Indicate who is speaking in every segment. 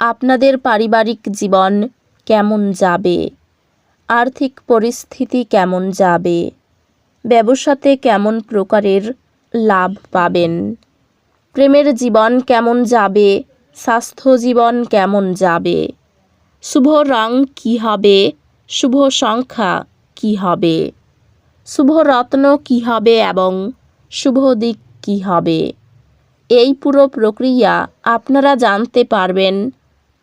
Speaker 1: আপনাদের পারিবারিক জীবন কেমন যাবে? আর্থিক পরিস্থিতি কেমন যাবে? ব্যবসাতে কেমন প্রকারের লাভ পাবেন? প্রেমের জীবন কেমন যাবে? স্বাস্থ্য জীবন কেমন যাবে? শুভ রং কী হবে? শুভ সংখ্যা কী হবে? শুভ রত্ন কী হবে এবং শুভ দিক কী হবে? এই পুরো প্রক্রিয়া আপনারা জানতে পারবেন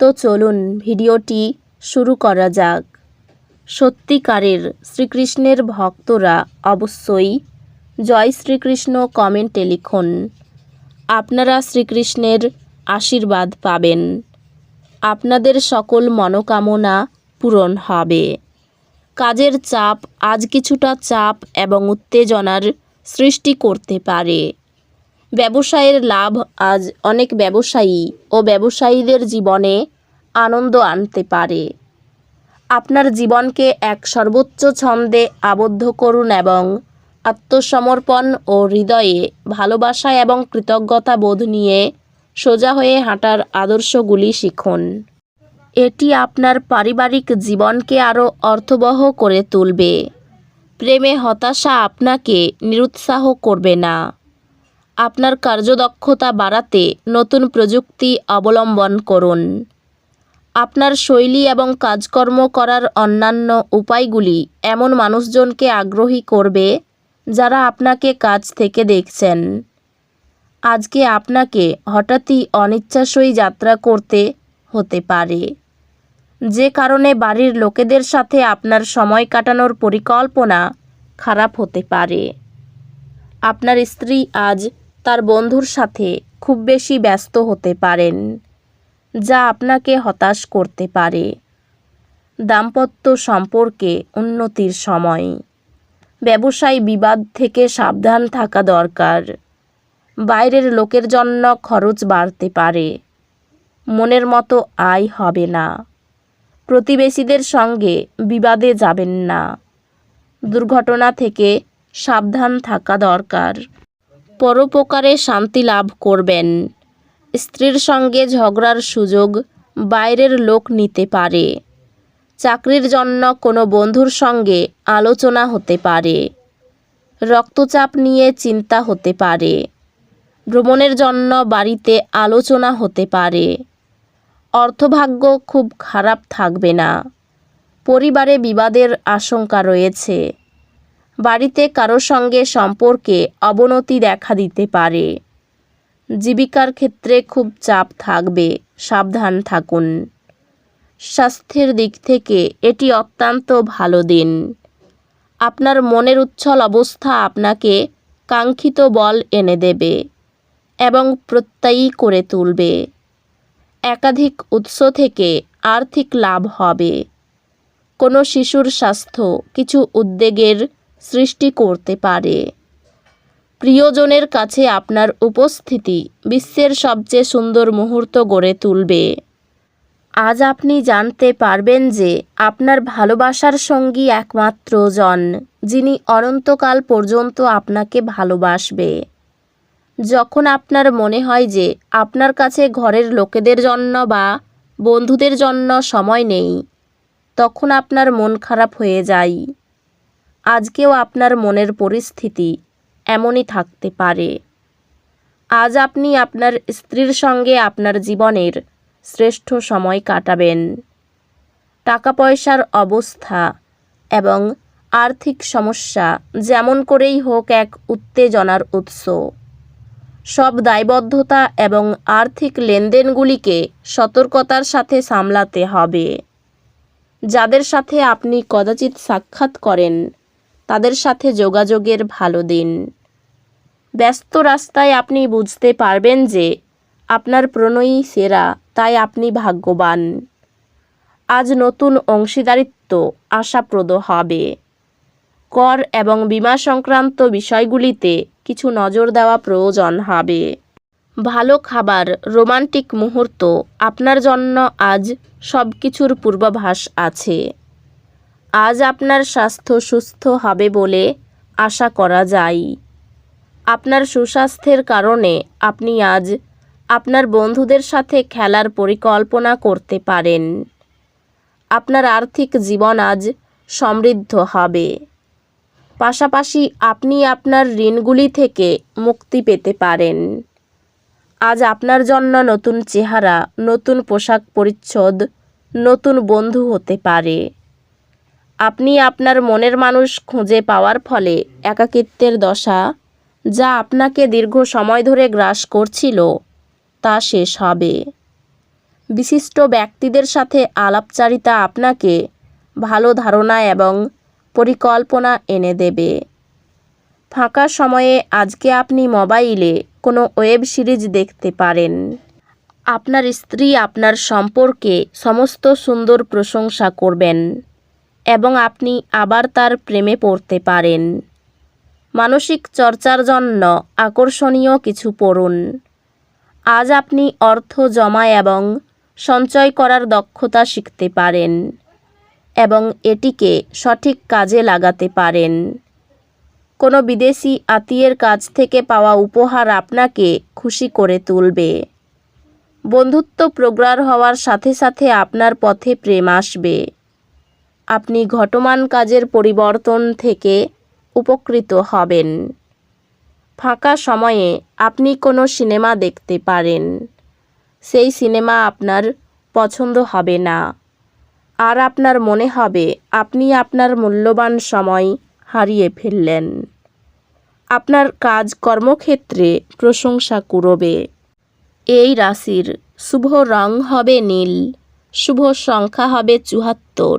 Speaker 1: তো চলুন ভিডিওটি শুরু করা যাক। সত্যিকারের শ্রীকৃষ্ণের ভক্তরা অবশ্যই জয় শ্রীকৃষ্ণ কমেন্টে লিখুন। আপনারা শ্রীকৃষ্ণের আশীর্বাদ পাবেন। আপনাদের সকল মনোকামনা পূরণ হবে। কাজের চাপ আজ কিছুটা চাপ এবং উত্তেজনার সৃষ্টি করতে পারে। ব্যবসায়ের লাভ আজ অনেক ব্যবসায়ী ও ব্যবসায়ীদের জীবনে আনন্দ আনতে পারে। আপনার জীবনকে এক সর্বোচ্চ ছন্দে আবদ্ধ করুন এবং আত্মসমর্পণ ও হৃদয়ে ভালোবাসা এবং কৃতজ্ঞতা বোধ নিয়ে সোজা হয়ে হাঁটার আদর্শগুলি শিখুন। এটি আপনার পারিবারিক জীবনকে আরও অর্থবহ করে তুলবে। প্রেমে হতাশা আপনাকে নিরুৎসাহ করবে না। আপনার কার্যদক্ষতা বাড়াতে নতুন প্রযুক্তি অবলম্বন করুন। আপনার শৈলী এবং কাজকর্ম করার অন্যান্য উপায়গুলি এমন মানুষজনকে আগ্রহী করবে যারা আপনাকে কাজ থেকে দেখছেন। আজকে আপনাকে হঠাৎই অনিচ্ছাসই যাত্রা করতে হতে পারে। যে কারণে বাড়ির লোকেদের সাথে আপনার সময় কাটানোর পরিকল্পনা খারাপ হতে পারে। আপনার স্ত্রী আজ তার বন্ধুর সাথে খুব বেশি ব্যস্ত হতে পারেন, যা আপনাকে হতাশ করতে পারে। দাম্পত্য সম্পর্কে উন্নতির সময়। ব্যবসায় বিবাদ থেকে সাবধান থাকা দরকার। বাইরের লোকের জন্য খরচ বাড়তে পারে। মনের মতো আয় হবে না। প্রতিবেশীদের সঙ্গে বিবাদে যাবেন না। দুর্ঘটনা থেকে সাবধান থাকা দরকার। পরোপকারে শান্তি লাভ করবেন। স্ত্রীর সঙ্গে ঝগড়ার সুযোগ বাইরের লোক নিতে পারে। চাকরির জন্য কোনো বন্ধুর সঙ্গে আলোচনা হতে পারে। রক্তচাপ নিয়ে চিন্তা হতে পারে। ভ্রমণের জন্য বাড়িতে আলোচনা হতে পারে। অর্থভাগ্য খুব খারাপ থাকবে না। পরিবারে বিবাদের আশঙ্কা রয়েছে। বাড়িতে কারোর সঙ্গে সম্পর্কে অবনতি দেখা দিতে পারে। জীবিকার ক্ষেত্রে খুব চাপ থাকবে, সাবধান থাকুন। স্বাস্থ্যের দিক থেকে এটি অত্যন্ত ভালো দিন। আপনার মনের উচ্ছল অবস্থা আপনাকে কাঙ্ক্ষিত বল এনে দেবে এবং প্রত্যয়ী করে তুলবে। একাধিক উৎস থেকে আর্থিক লাভ হবে। কোনো শিশুর স্বাস্থ্য কিছু উদ্বেগের সৃষ্টি করতে পারে। প্রিয়জনের কাছে আপনার উপস্থিতি বিশ্বের সবচেয়ে সুন্দর মুহূর্ত গড়ে তুলবে। আজ আপনি জানতে পারবেন যে আপনার ভালোবাসার সঙ্গী একমাত্র জন, যিনি অনন্তকাল পর্যন্ত আপনাকে ভালোবাসবে। যখন আপনার মনে হয় যে আপনার কাছে ঘরের লোকেদের জন্য বা বন্ধুদের জন্য সময় নেই, তখন আপনার মন খারাপ হয়ে যায়। আজকেও আপনার মনের পরিস্থিতি এমনই থাকতে পারে। আজ আপনি আপনার স্ত্রীর সঙ্গে আপনার জীবনের শ্রেষ্ঠ সময় কাটাবেন। টাকা পয়সার অবস্থা এবং আর্থিক সমস্যা যেমন করেই হোক এক উত্তেজনার উৎস। সব দায়বদ্ধতা এবং আর্থিক লেনদেনগুলিকে সতর্কতার সাথে সামলাতে হবে। যাদের সাথে আপনি কদাচিৎ সাক্ষাৎ করেন তাদের সাথে যোগাযোগের ভালো দিন। ব্যস্ত রাস্তায় আপনি বুঝতে পারবেন যে আপনার প্রণয়ী সেরা, তাই আপনি ভাগ্যবান। আজ নতুন অংশীদারিত্ব আশাপ্রদ হবে। কর এবং বীমা সংক্রান্ত বিষয়গুলিতে কিছু নজর দেওয়া প্রয়োজন হবে। ভালো খাবার, রোমান্টিক মুহূর্ত আপনার জন্য আজ সব কিছুর পূর্বাভাস আছে। আজ আপনার স্বাস্থ্য সুস্থ হবে বলে আশা করা যায়। আপনার সুস্বাস্থ্যের কারণে আপনি আজ আপনার বন্ধুদের সাথে খেলার পরিকল্পনা করতে পারেন। আপনার আর্থিক জীবন আজ সমৃদ্ধ হবে। পাশাপাশি আপনি আপনার ঋণগুলি থেকে মুক্তি পেতে পারেন। আজ আপনার জন্য নতুন চেহারা, নতুন পোশাক পরিচ্ছদ, নতুন বন্ধু হতে পারে। আপনি আপনার মনের মানুষ খুঁজে পাওয়ার ফলে একাকিত্বের দশা যা আপনাকে দীর্ঘ সময় ধরে গ্রাস করছিল, তা শেষ হবে। বিশিষ্ট ব্যক্তিদের সাথে আলাপচারিতা আপনাকে ভালো ধারণা এবং পরিকল্পনা এনে দেবে। ফাঁকা সময়ে আজকে আপনি মোবাইলে কোনো ওয়েব সিরিজ দেখতে পারেন। আপনার স্ত্রী আপনার সম্পর্কে সমস্ত সুন্দর প্রশংসা করবেন। এবং আপনি আবার তার প্রেমে পড়তে পারেন। মানসিক চর্চার জন্য আকর্ষণীয় কিছু পড়ুন। আজ আপনি অর্থ জমা এবং সঞ্চয় করার দক্ষতা শিখতে পারেন এবং এটিকে সঠিক কাজে লাগাতে পারেন। কোনো বিদেশি আত্মীয়ের কাছ থেকে পাওয়া উপহার আপনাকে খুশি করে তুলবে। বন্ধুত্ব প্রগাঢ় হওয়ার সাথে সাথে আপনার পথে প্রেম আসবে। আপনি ঘটমান কাজের পরিবর্তন থেকে উপকৃত হবেন। ফাঁকা সময়ে আপনি কোনো সিনেমা দেখতে পারেন। সেই সিনেমা আপনার পছন্দ হবে না। আর আপনার মনে হবে আপনি আপনার মূল্যবান সময় হারিয়ে ফেললেন। আপনার কাজ কর্মক্ষেত্রে প্রশংসা কুড়বে। এই রাশির শুভ রং হবে নীল, শুভ সংখ্যা হবে চুয়াত্তর।